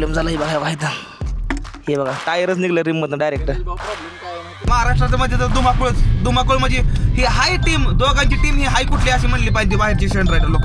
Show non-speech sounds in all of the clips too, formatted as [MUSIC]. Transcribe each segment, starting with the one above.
Problem झाला हे बघा हे बघा इथं. हे बघा. टायरच निघलं रिममधनं डायरेक्ट महाराष्ट्राचं मध्ये तर धुमाकूळ धुमाकूळ म्हणजे ही हाय टीम दोघांची टीम ही हाय कुठली अशी म्हणली पाहिजे बाहेरची स्टंट रायडर लोक?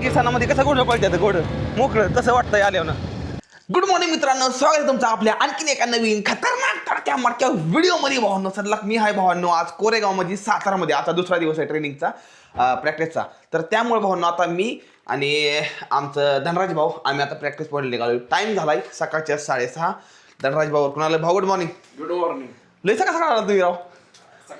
किसानामध्ये कसं घोडं पळतात घोडं? मोकळं तसं वाटतंय आल्यावर. गुड मॉर्निंग मित्रांनो स्वागत आहे तुमचं आपल्या आणखीन एका नवीन खतरनाक तडक्या मारक्या व्हिडिओमध्ये. भावांनो सदला मी हाय भावांनो आज कोरेगावमध्ये सातारामध्ये. आता दुसरा दिवस आहे ट्रेनिंगचा प्रॅक्टिसचा तर त्यामुळे भावांनो आता मी आणि आमचं धनराज भाऊ आम्ही आता प्रॅक्टिस पॉईंट निघालो टाईम झालाय सकाळच्या साडेसहा. धनराज भाऊ कुणाला भाऊ? गुड मॉर्निंग गुड मॉर्निंग लय सकाळ सकाळ आला तुम्ही राव.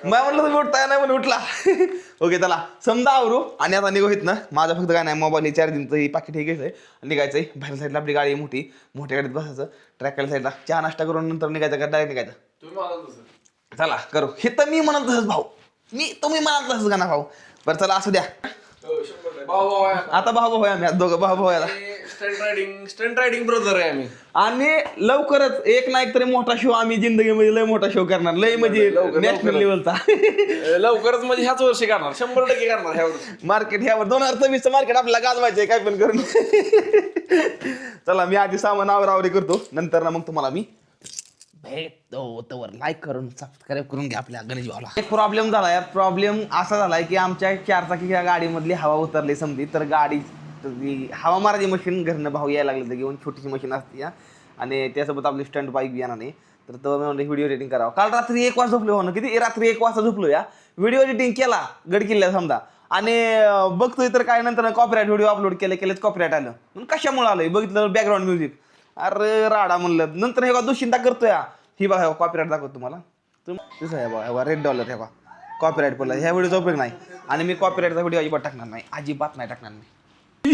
मला म्हटलं तुम्ही उठताय नाही म्हणून उठला. [LAUGHS] ओके चला. समजा आवरू. आणि आता निघू ना माझं फक्त काय नाही मोबाईल चार्जिंगचं ही पाकिट हे घ्यायचंय. निघायचंय. बाहेर साईडला आपली गाडी आहे मोठी. मोठ्या गाडीत बसायचं. ट्रॅकला साईडला चहा नाश्ता करून नंतर निघायचं का? डायरेक्ट निघायचं. चला करू. हे तर मी म्हणत तसंच भाऊ. मी तुम्ही म्हणत तसंच का ना भाऊ. बरं चला असू द्या. हो, आहे आता भाऊ भाऊ आहे आम्ही दोघं भाऊ भाऊ आहे आता. Stunt riding stunt riding brother आहे आम्ही. आणि लवकरच एक ना एक तरी मोठा शो आम्ही जिंदगीमध्ये लय मोठा शो करणार. लय म्हणजे लवकर, नॅशनल. लेवलचा लवकरच म्हणजे ह्याच वर्षी करणार. शंभर टक्के करणार ह्या वर्षी मार्केट ह्यावर दोन हजार सव्वीसचं मार्केट आपल्याला गाजवायचंय काय पण करून. चला मी आधी सामान आवरावरी करतो. नंतर ना मग तुम्हाला मी भेटतो. तवर लाईक करून सबस्क्राईब करून घ्या आपल्या गणेश भाऊला. एक प्रॉब्लेम झाला यार. प्रॉब्लेम असा झालाय की आमच्या चारचाकीच्या गाडीमधली हवा उतरली समजी तर गाडी ती हवा मारायची मशीन घरनं भाऊ यायला लागली तर घेऊन छोटीशी मशीन असते या आणि त्यासोबत आपली स्टंट बाईक येणार नाही. तर तो मी म्हणलं व्हिडिओ एडिटिंग करावं. काल रात्री एक वाजता झोपलो हो ना? किती? रात्री एक वाजता झोपलो या. व्हिडिओ एडिटिंग केला गड किल्ल्या समजा. आणि बघतोय तर काय नंतर कॉपीराईट व्हिडिओ अपलोड केले केलेच कॉपीराईट आलं. म्हणून कशामुळे आलं बघितलं बॅकग्राऊंड म्युझिक अरे राडा म्हणलं. नंतर हे बघा दुश्चिंता करतो या ही बघा कॉपीराईट दाखवतो तुम्हाला. तुम्ही कसं बघा हे रेड डॉलर हे बा कॉपीराईट पडला. ह्या व्हिडिओचा उपयोग नाही. आणि मी कॉपीराईटचा व्हिडिओ अजिबात टाकणार नाही. अजिबात नाही टाकणार नाही [LAUGHS]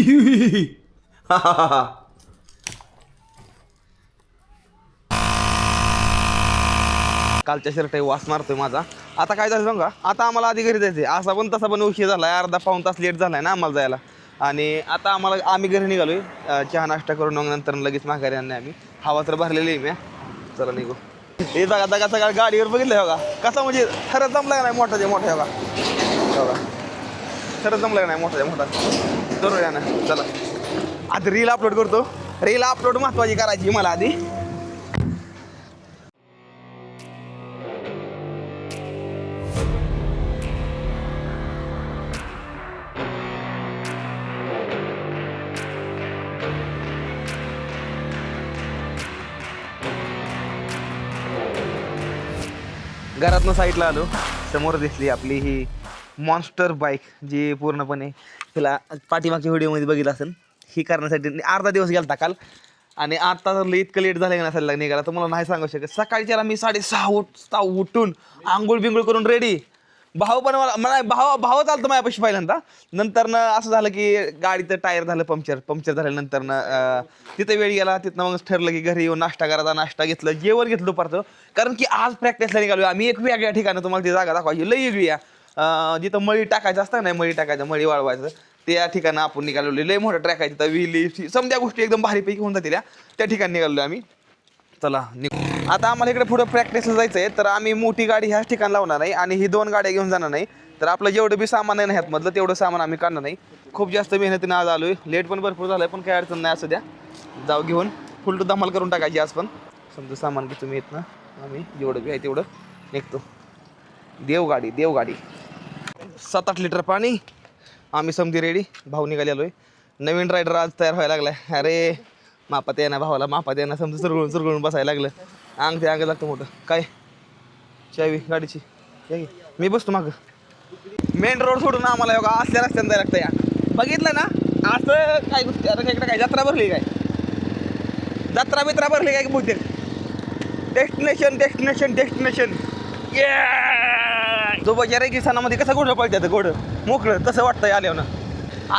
कालच्या शर्ट वास मारतोय माझा. आता काय झालं सांगा आता आम्हाला आधी घरी जायचं असा पण तसा पण उशीर झाला अर्धा पाऊन तास लेट झालाय ना आम्हाला जायला. आणि आता आम्हाला आम्ही घरी निघालोय. चहा नाश्ता करून मग नंतर लगेच माघारी आणणे आम्ही. हवा तर भरलेली आहे मी चला निघू. हे जागा दगा सगळ्या गाडीवर बघितलं बघा. कसा म्हणजे खरंच जमला का नाही जे मोठा बघा. बघा. खरंच जमला का नाही मोठाच्या मोठा? जरूर या ना. चला. आता रील अपलोड करतो. रील अपलोड महत्वाची करायची मला आधी. घरातनं साईडला आलो. समोर दिसली आपली ही मॉन्स्टर बाईक जी पूर्णपणे तिला पाठीमागच्या व्हिडिओमध्ये बघितलं असेल. ही करण्यासाठी अर्धा दिवस गेला काल. आणि आता तर लई इतकं लेट झालं का नसायला निघाला तर मला नाही सांगू शकत. सकाळच्याला मी साडेसहा उठ सहा उठून आंघोळ बिंघोळ करून रेडी भाऊ पण मला मला भाव भाव चालतं माझ्यापाशी पहिल्यांदा. नंतरनं असं झालं की गाडीचं टायर झालं पंक्चर पंक्चर झाल्यानंतर ना तिथं वेळ गेला तिथनं मग ठरलं की घरी येऊन नाश्ता करायचा. नाश्ता घेतलं जेवण घेतलं दुपारचं. कारण की आज प्रॅक्टिसला निघालो आम्ही. एक वेगळ्या ठिकाणी तुम्हाला ती जागा दाखवायची लई वेगळी आहे. अं, जिथं मळी टाकायचं असतं नाही मळी टाकायचं मळी वाळवायचं त्या ठिकाणी आपण निघालो लई मोठं ट्रॅक आहे तिथं विहिली समजा गोष्टी एकदम भारीपैकी होऊन जातील या. त्या ठिकाणी निघालो आम्ही. चला निघू. आता आम्हाला इकडे पुढे प्रॅक्टिसला जायचं आहे तर आम्ही मोठी गाडी ह्याच ठिकाणी लावणार नाही आणि ही दोन गाड्या घेऊन जाणार नाही. तर आपलं जेवढं बी सामान आहे ना ह्यातमधलं तेवढं सामान आम्ही काढणार नाही. खूप जास्त मेहनतीने आज आलो आहे लेट पण भरपूर झालं पण काही अडचण नाही असं द्या. जाऊ घेऊन. फुलटू धमाल करून टाकायची आज पण. समजा सामान की तुम्ही येत ना आम्ही जेवढं बी आहे तेवढं निघतो. देव गाडी सात आठ लिटर पाणी. आम्ही समधी रेडी भाऊ निघाले आलोय नवीन रायडर आज तयार व्हायला लागलाय. अरे मापात येणार भावाला. मापात येणार समजा सुरगळून सुरगळून बसायला लागलं. अंग ते अंग लागतं मोठं. काय? चावी गाडीची. मी बसतो मागं. मेन रोड सोडून आम्हाला योगा असल्या रस्त्यानं जायला लागतं या. बघितलं ना? असं काय गोष्टी? आता काय काय? जत्रा भरली काय? जत्रा बित्रा भरली काय बहुतेक? डेस्टिनेशन डेस्टिनेशन डेस्टिनेशन जो बजारे किसानामध्ये कसं घोडं पळतात घोडं मोकळं तसं वाटतंय आल्यावर. ना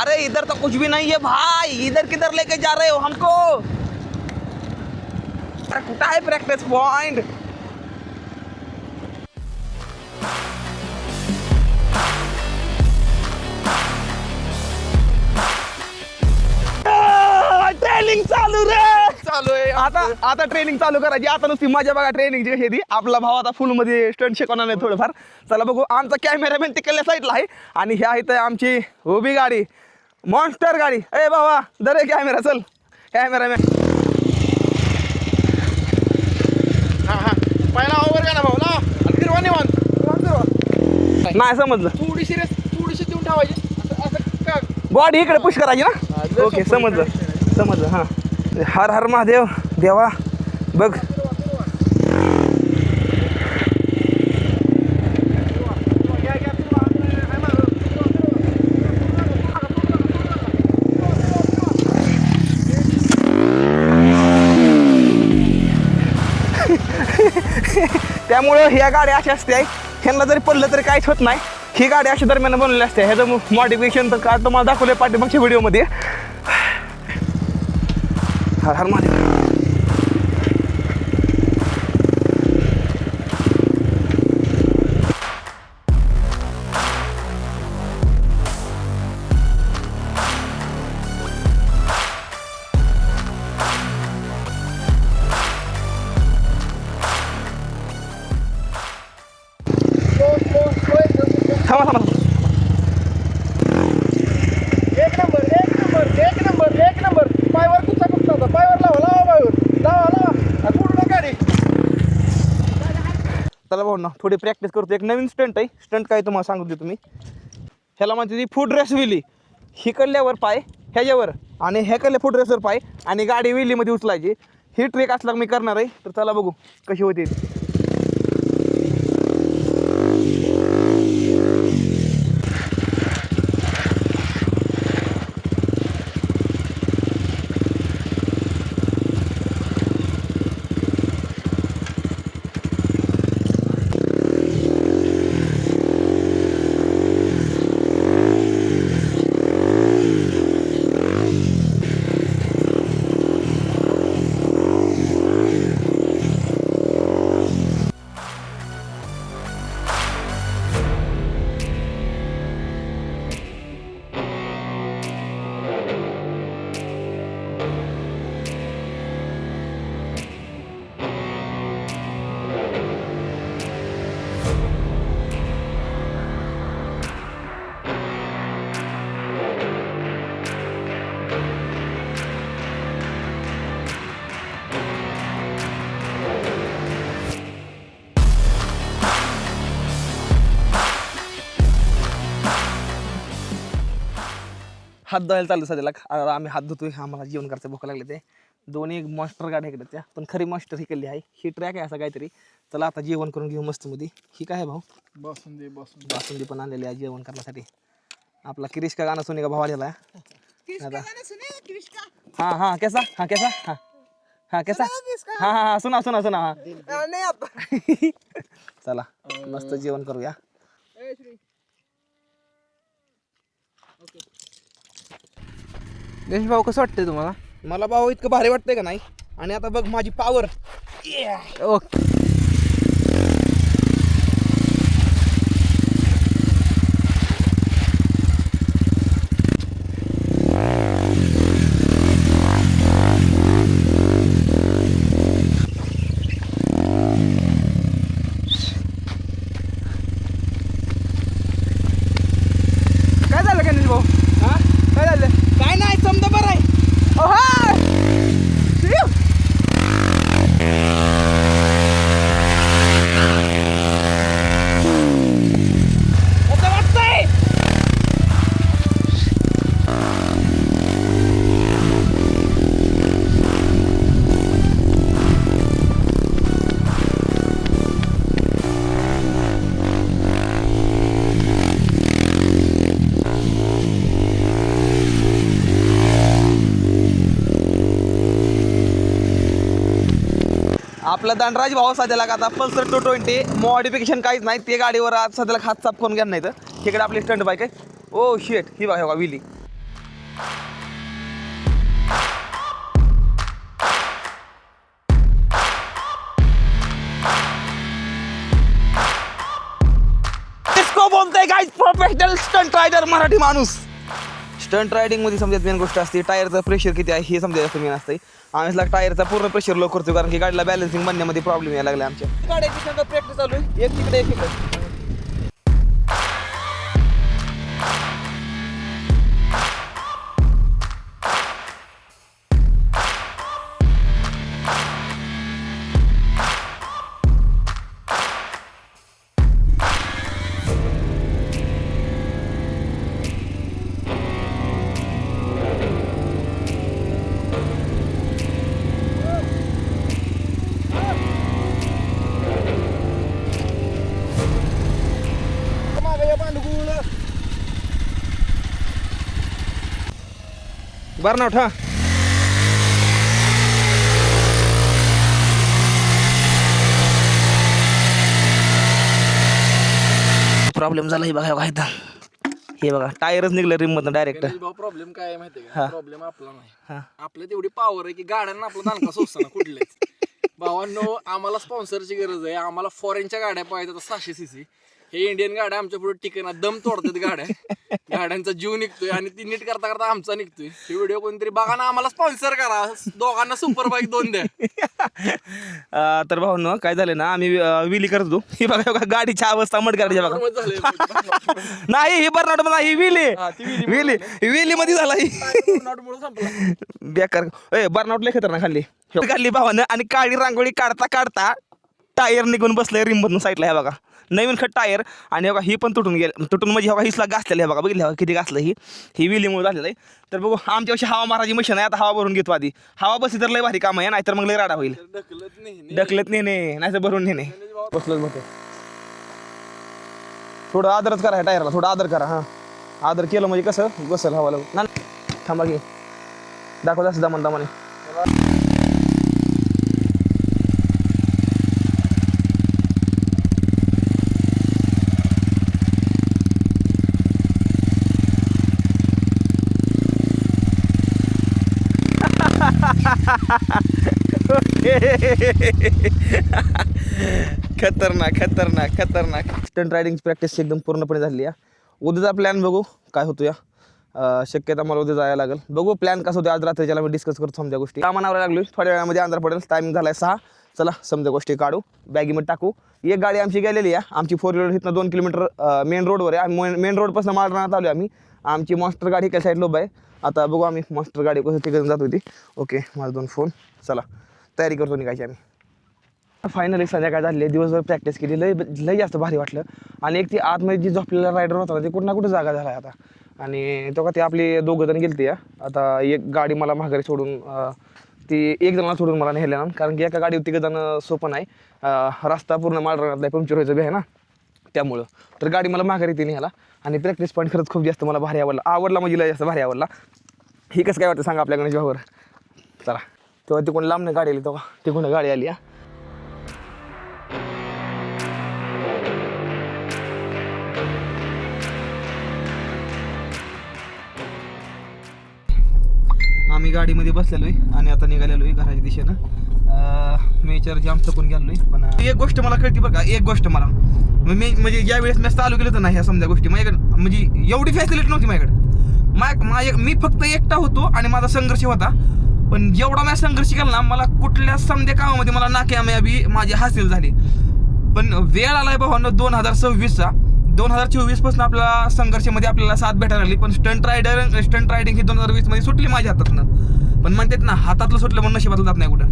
अरे इधर तो कुछ भी नहीं है भाई. इधर किधर लेके जा रहे हो हमको? कुठं आहे प्रॅक्टिस पॉइंट ट्रेलिंग चालू रे! चालू आहे आता आता ट्रेनिंग चालू करायची. आता नुसती मजा बघा कशी आहे ती. आपला भाव आता फुलमध्ये स्टंट शिकवणार नाही थोडंफार. चला बघू. आमचा कॅमेरामॅन तिकडल्या साईडला आहे. आणि ह्या इथं आमची उभी गाडी. मॉन्स्टर गाडी. ए बाबा दरे कॅमेरा चल. कॅमेरामॅन हा हा. पहिला ओव्हर का ना भाऊ ना. आणि फिरवा निवांत. नाही समजलं. थोडीशी रेस थोडीशी देऊन ठेवायची. असं असं का बॉडी इकडे पुश करायची हा, ना ओके समजलं. समजलं हां. हर हर महादेव देवा बघ त्यामुळं ह्या गाड्या अशा असते ह्यांना जरी पडलं तरी काहीच होत नाही ही गाडी अशा दरम्यान बनवलेली असते ह्याचं मॉडिफिकेशन तर का तुम्हाला दाखवलं पाठीमागच्या व्हिडिओमध्ये हर हर महादेव थांबा थांबा एक चला ना थोडी प्रॅक्टिस करतो. एक नवीन स्टंट आहे. स्टंट काय तुम्हाला सांगू देतो मी. ह्याला म्हणते ती फूड रेस विली हिकडल्यावर पाय ह्याच्यावर. आणि ह्याकडल्या फूड रेसवर पाय. आणि गाडी विलीमध्ये उचलायची. ही ट्रेक असला मी करणार आहे. तर चला बघू कशी होते हात धुवायला चालू सध्याला आता आम्ही हात धुतोय आम्हाला जेवण करायचं भूक लागले ते. दोन्ही मॉन्स्टर गाड्या इकडे त्या. पण खरी मॉन्स्टर ही केली आहे. ही ट्रॅक आहे असं काहीतरी. चला आता जेवण करून घेऊ मस्त मध्ये ही काय आहे भाऊ? बसून दे बसून बासुंदी पण आणलेली आहे जेवण करण्यासाठी. आपला किरीश का गाणं सुनी का भाव आलेला हाँ हाँ कैसा? हाँ कैसा? हाँ. हाँ कैसा? हाँ हाँ हाँ सुना सुना सुना हाँ. [LAUGHS] चला मस्त जेवण करूया. गणेश भाऊ कसं वाटतंय तुम्हाला? मला भाऊ इतकं भारी वाटतंय का नाही? आणि आता बघ माझी पावर ओके. आपला दंडराज भाऊ सध्याला आता पल्सर टू ट्वेंटी मॉडिफिकेशन काहीच नाही. ते गाडीवर आज सध्याला हात साफ करून घ्या नाही तर तिकडे आपली स्टंट बाईक आहे. ओ शेट ही बघा बघा wheelie guys professional stunt rider Marathi माणूस. स्टंट रायडिंगमध्ये समजा मेन गोष्ट असते टायरचं प्रेशर किती आहे हे समजायचं मेन असते आम्ही टायरचा पूर्ण प्रेशर लो करतो कारण की गाडीला बॅलन्सिंग बनण्यामध्ये प्रॉब्लेम यायला लागला आमच्या. गाड्याची समजा प्रॅक्टिस चालू आहे. एक तिकडे एक तिकडे बर्नआउट हा प्रॉब्लेम झाला हे बघा काय तर हे बघा टायरच निघलं रिम मधनं डायरेक्ट प्रॉब्लेम काय आहे माहितीये. का? प्रॉब्लेम आपला नाही. हा. आपल्या तेवढी पॉवर आहे की गाड्यांना आपला दानका सोसताना कुठलेच. [LAUGHS] भावांनो आम्हाला स्पॉन्सरची गरज आहे. आम्हाला फॉरेनच्या गाड्या पाहिजे सहाशे सीसी हे इंडियन गाड्या आमच्या पुढे टिकेना दम तोडतात गाड्या. [LAUGHS] गाड्यांचा जीव निघतोय आणि ती नीट करता करता आमचा निघतोय. हे व्हिडिओ कोणतरी बघा ना आम्हाला स्पॉन्सर करा. दोघांना सुपर बाईक दोन द्या. [LAUGHS] अं, तर भाऊ काय झालं ना आम्ही अं, विली करत होतो. ही बघा बघा गाडीची अवस्था मड करायची बघा. झालंय. [LAUGHS] नाही ही बर्नाट पण ही विली ती विली विली विली मध्ये झाला ही. नॉटमुळं संपला. बेकार. ए बर्नाउट लय खतरनाक खाल्ली काढली भावानं आणि काळी रांगोळी काढता काढता टायर निघून बसले रिममधून साईडला हे बघा. नवीन खट टायर आणि हे बघा ही पण तुटून गेली. तुटून म्हणजे बघा हिसला घासलेलं आहे बघा बघितलं बघा किती घासलं ही. ही विलीमुळे झालेलं आहे. तर बघू आमच्यापाशी हवा मारायची मशीन आहे आता हवा भरून घेतो आधी. हवा बसली तर लय भारी काम आहे नाहीतर मग लय राडा होईल. ढकलत नाही ढकलत नेणे नाही. तर भरून नेणे बसलोच बघतो थोडं आदरच करा टायरला थोडं आदर करा हां. आदर केलं म्हणजे कसं? बसल हवा लागून ना थांबा की. दाखव जास्त दमन दमाने [LAUGHS] खतरनाक खतरनाक खतरनाक. स्टंट रायडिंग प्रॅक्टिस एकदम पूर्णपणे झाली आहे. उद्याचा प्लॅन बघू काय होतो या शक्यता मला उद्या जायला लागेल. बघू प्लॅन कसं होतं आज रात्रीच्याला मी डिस्कस करतो समजा गोष्टी. कामानावर लागलो थोड्या वेळामध्ये अंधार पडेल. टायमिंग झालाय सहा. चला समजा गोष्टी काढू. बॅगीमध्ये टाकू. एक गाडी आमची गेलेली आहे. आमची फोर व्हीलर इथनं दोन किलोमीटर मेन रोडवर आहे. आम्ही मेन रोडपासून माळरानात आलो आम्ही. आमची मॉन्स्टर गाडी एका साईड लोब आहे. आता बघू आम्ही मॉन्स्टर गाडी कसं तिकडे जात होती. ओके माझा दोन फोन चला. तयारी करतो निघायची आम्ही. फायनली संध्याकाळ झाली आहे दिवसभर प्रॅक्टिस केली लय लय जास्त भारी वाटलं. आणि एक ती आतमध्ये जी झोपलेला रायडर होता ना ते कुठं ना कुठं जागा झाला आता. आणि तो का ते आपली दोघं जण गेलते आता एक गाडी मला माघारी सोडून ती एक जणाला सोडून मला नेल्या ना कारण की एका गाडीवर तिघं जण सोपं नाही. रस्ता पूर्ण माळरानातला पंक्चर व्हायचं बी आहे ना. त्यामुळं. तर गाडी मला माघारी ती न्यायला. आणि प्रॅक्टिस पॉईंट खरंच खूप जास्त मला भारी आवडला. आवडला म्हणजे लय जास्त भारी आवडला. ही कसं काय वाटतं सांगा आपल्या गणेश भाऊवर चला. तेव्हा तिकडून लांबनं गाडी आली तेव्हा. तिकडून गाडी आली हा. आम्ही गाडीमध्ये बसलेलो आहे आणि आता निघालेलो आहे घराच्या दिशेनं. अं, मेचर जाम चकून गेलो आहे पण एक गोष्ट मला कळते बरं का एक गोष्ट मला. मी म्हणजे ज्या वेळेस मी चालू केलं होतं नाही ह्या समजा गोष्टी माझ्याकडे म्हणजे एवढी फॅसिलिटी नव्हती माझ्याकडे. मा माझ्या मी फक्त एकटा होतो आणि माझा संघर्ष होता. पण जेवढा माझा संघर्ष केला ना मला कुठल्या समध्या कामामध्ये मला नाक्यामयाबी माझी हासिल झाली. पण वेळ आलाय भावांनो दोन हजार सव्वीसचा. दोन हजार चोवीसपासून आपल्याला संघर्षामध्ये आपल्याला साथ भेटायला लागली पण स्टंट रायडर स्टंट रायडिंग ही दोन हजार वीसमध्ये सुटली माझ्या हातातनं. पण म्हणतात ना हातातलं सुटलं म्हणून नशिबातलं जात नाही कुठं.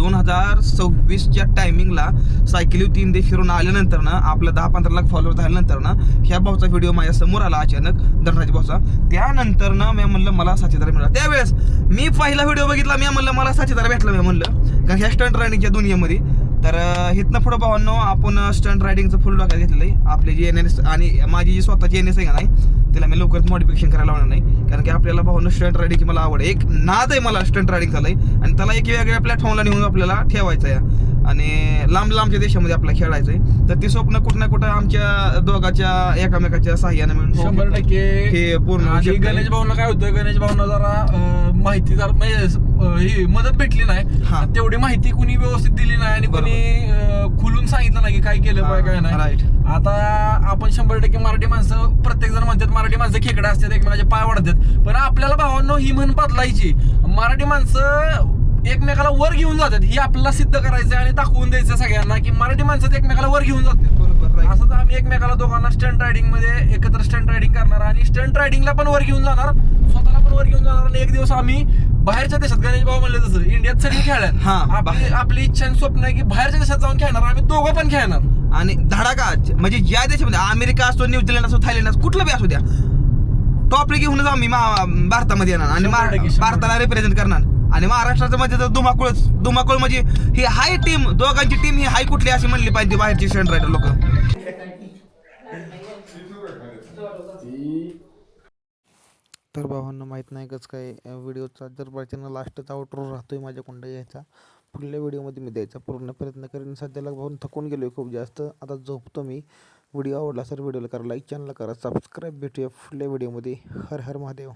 दोन हजार सव्वीसच्या टायमिंगला सायकली तीन दे फिरून आल्यानंतर ना आपलं दहा पंधरा लाख फॉलोअर झाल्यानंतर ना ह्या भाऊचा व्हिडिओ माझ्यासमोर आला अचानक धनराज भाऊचा. त्यानंतर ना मी म्हणलं मला साथीदार मिळाला. त्यावेळेस मी पहिला व्हिडिओ बघितला मी म्हणलं मला साथीदार भेटला मी म्हणलं. कारण ह्या स्टंट रायडिंगच्या दुनियेमध्ये तर इथनं पुढं भावांनो आपण स्टंट रायडिंगचं फुल डॉक्यात घेतलेलं आहे. आपली जी एन एस आणि माझी जी स्वतःची एन एस आहे का नाही तिला मी लवकरच मॉडिफिकेशन करायला लावणार नाही. कारण की आपल्याला भावांनो स्टंट रायडिंगची मला आवड एक नाद आहे मला स्टंट रायडिंग झालंय. आणि त्याला एक वेगळ्या प्लॅटफॉर्मला नेऊन आपल्याला ठेवायचं आहे आणि लांब लांबच्या देशामध्ये आपल्याला खेळायचं आहे तर ते स्वप्न कुठं ना कुठं आमच्या दोघाच्या एकामेकाच्या साह्याने मिळून शंभर. टक्के. हे पूर्ण. गणेश भाऊना काय होतं गणेश भाऊना जरा अं, माहिती जरा म्हणजे ही मदत भेटली हा. नाही तेवढी माहिती कुणी व्यवस्थित दिली नाही आणि बरोबर. कुणी अं, खुलून सांगितलं नाही की काय केलं पाहिजे काय नाही right. आता आपण शंभर टक्के मराठी माणसं प्रत्येक जण म्हणतात मराठी माणसं खेकडे असतात एकमेकाचे पाय वाढतात पण आपल्याला भावांनो ही म्हण बदलायची मराठी माणसं एकमेकाला वर घेऊन जातात ही आपल्याला सिद्ध करायचं आणि दाखवून द्यायचं सगळ्यांना की मराठी माणसं एकमेकाला वर घेऊन जातात बरोबर असं तर आम्ही एकमेकाला दोघांना स्टंट रायडिंगमध्ये एकत्र स्टंट रायडिंग करणार आणि स्टंट रायडिंगला पण वर घेऊन जाणार स्वतःला पण वर घेऊन जाणार आणि एक दिवस आम्ही बाहेरच्या देशात गणेश भाऊ म्हणले तसं इंडियात सगळी हा, आपली आपली इच्छा आणि स्वप्न आहे की बाहेरच्या देशात जाऊन खेळणार आम्ही दोघं पण खेळणार. आणि धडाका म्हणजे ज्या देशामध्ये अमेरिका असतो न्यूझीलंड असो थायलंड असो कुठलं बी असू द्या टॉप घेऊनच आम्ही मा- भारतामध्ये येणार आणि शंभर शंभर भारताला रिप्रेझेंट करणार. आणि महाराष्ट्राचं म्हणजे तर धुमाकूळच धुमाकूळ म्हणजे ही हाय टीम दोघांची टीम ही हाय कुठली अशी म्हणली पाहिजे बाहेरची रायडर लोक. तर भावांना माहीत नाही कसं काय व्हिडिओचा जर बायचांना लास्टचा आउटरो माझ्या कुंड यायचा पुढल्या व्हिडिओमध्ये मी द्यायचा पूर्ण प्रयत्न करेन. सध्याला भाऊन थकून गेलो आहे खूप जास्त. आता झोपतो मी. व्हिडिओ आवडला सर व्हिडिओला करा लाईक चॅनलला करा सबस्क्राईब भेटूया पुढल्या व्हिडिओमध्ये. हर हर महादेव.